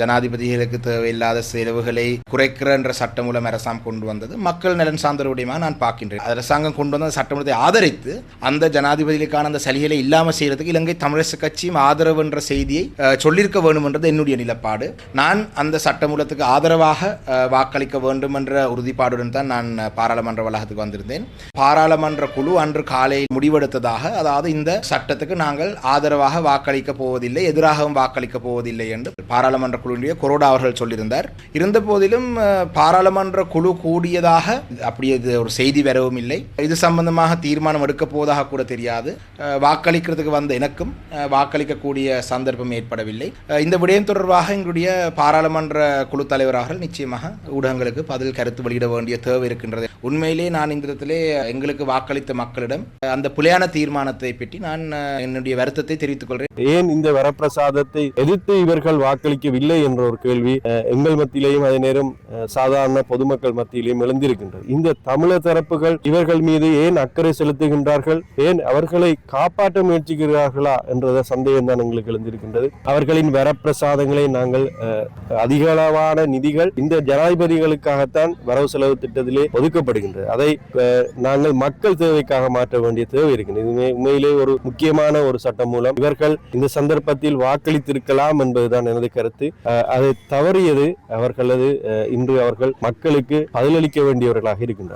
ஜனாதிபதிகளுக்கு தேவையில்லாத செலவுகளை குறைக்கிற என்ற சட்டமூலம் அரசாங்கம் கொண்டு வந்தது. மக்கள் நலன் சார்ந்த விடயமாக நான் பார்க்கின்றேன். அரசாங்கம் கொண்டு வந்த சட்டமூலத்தை ஆதரித்து அந்த ஜனாதிபதிகளுக்கான அந்த சலுகைகளை இல்லாமல் செய்யறதுக்கு இலங்கை தமிழரசு கட்சியும் ஆதரவு என்ற செய்தியை சொல்லியிருக்க வேண்டும் என்றது என்னுடைய நிலப்பாடு. நான் அந்த சட்டமூலத்துக்கு ஆதரவாக வாக்களிக்க வேண்டும் என்ற உறுதிப்பாடுடன் தான் நான் பாராளுமன்ற வளாகத்துக்கு வந்திருந்தேன். பாராளுமன்ற குழு அன்று காலை முடிவெடுத்ததாக அதாவது இந்த சட்டத்துக்கு நாங்கள் ஆதரவாக வாக்களிக்க போவதில்லை எதிராகவும் வாக்களிக்க போவதில்லை என்று பாராளுமன்ற குழுவினுடைய கொரோடா அவர்கள் சொல்லியிருந்தார். இருந்த போதிலும் பாராளுமன்ற குழு கூடியதாக அப்படி இது ஒரு செய்தி வரவும் இல்லை. இது சம்பந்தமாக தீர்மானம் எடுக்க போவதாக கூட தெரியாது. வாக்களிக்கிறதுக்கு வந்த எனக்கும் வாக்களிக்கக்கூடிய சந்தர்ப்பம் ஏற்படவில்லை. இந்த விடயம் தொடர்பாக எங்களுடைய பாராளுமன்ற குழு தலைவராக நிச்சயமாக ஊடகங்களுக்கு பதில் கருத்து வெளியிட வேண்டிய தேவை இருக்கின்றது. உண்மையிலே நான் இந்த இடத்திலே எங்களுக்கு வாக்களித்த மக்களிடம் அந்த புலியான தீர்மானத்தை பற்றி நான் என்னுடைய வருத்தத்தை தெரிவித்துக் கொள்கிறேன். ஏன் இந்த வரப்பிரசாதத்தை எதிர்த்து இவர்கள் வாக்களிக்கவில்லை என்ற ஒரு கேள்வி எங்கள் மத்தியிலேயும் அதே நேரம் சாதாரண பொதுமக்கள் மத்தியிலேயும் எழுந்திருக்கின்றது. இந்த தமிழர் தரப்புகள் இவர்கள் மீது ஏன் அக்கறை செலுத்துகின்றார்கள்? ஏன் அவர்களை காப்பாற்ற முயற்சிக்கிறார்களா என்ற சந்தேகம் தான் எங்களுக்கு எழுந்திருக்கின்றது. அவர்களின் வரப்பிரசாதங்களை நாங்கள் அதிக அளவான நிதிகள் இந்த ஜனாதிபதிகளுக்காகத்தான் வரவு செலவு திட்டத்திலே ஒதுக்கப்படுகின்றது. அதை நாங்கள் மக்கள் தேவைக்காக மாற்ற வேண்டிய தேவை இருக்கின்றது. இதுவே உண்மையிலே ஒரு முக்கியமான ஒரு சட்டம் மூலம் இவர்கள் இந்த சந்தர்ப்பத்தில் வாக்களித்திருக்கலாம் என்பதுதான் எனது கருத்து. அதை தவறியது அவர்களது இன்று அவர்கள் மக்களுக்கு பதிலளிக்க வேண்டியவர்களாக இருக்கின்றனர்.